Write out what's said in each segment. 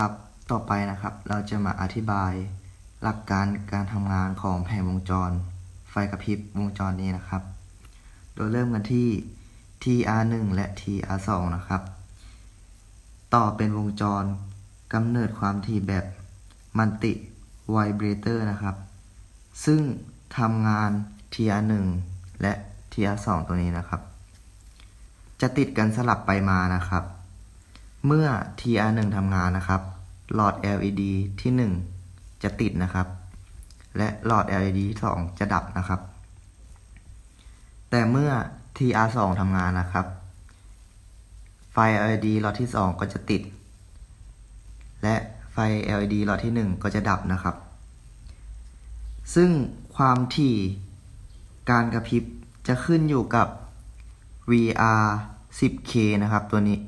ครับ ต่อไปนะครับเราจะมาอธิบายหลักการการทำงานของแผงวงจร ไฟกระพริบวงจรนี้นะครับ โดยเริ่มกันที่ TR1 และ TR2 นะครับ ต่อเป็นวงจรกำเนิดความถี่แบบมันติไวเบรเตอร์นะครับ ซึ่งทำงาน TR1 และ TR2 ตัวนี้นะครับ จะติดกันสลับไปมานะครับ เมื่อ TR1 ทำงานนะครับ หลอด LED ที่ 1 จะติดนะครับ และหลอด LED ที่ 2 จะดับนะครับ แต่เมื่อ TR2 ทำงานนะครับ ไฟ LED หลอดที่ 2 ก็จะติด และไฟ LED หลอดที่ 1 ก็จะดับนะครับ ซึ่งความถี่การกระพริบจะขึ้นอยู่กับ VR 10K นะครับตัวนี้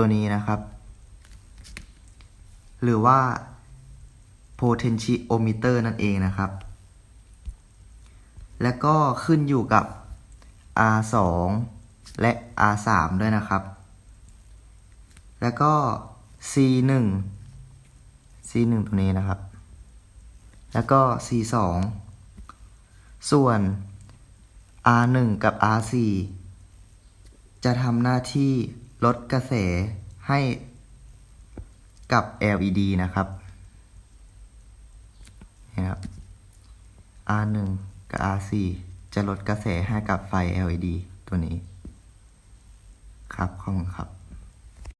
ตัวนี้นะครับ หรือว่า potentiometer นั่นเองนะครับ และก็ขึ้นอยู่กับ R2 และ R3 ด้วยนะครับ แล้วก็ C1 C1 ตัวนี้นะครับ แล้วก็ C2 ส่วน R1 กับ R4 จะทำหน้าที่ ลดกระแสให้กับ LED นะครับนะครับ R1 กับ R4 จะลดกระแสให้กับไฟ LED ตัวนี้ ครับขอบคุณครับ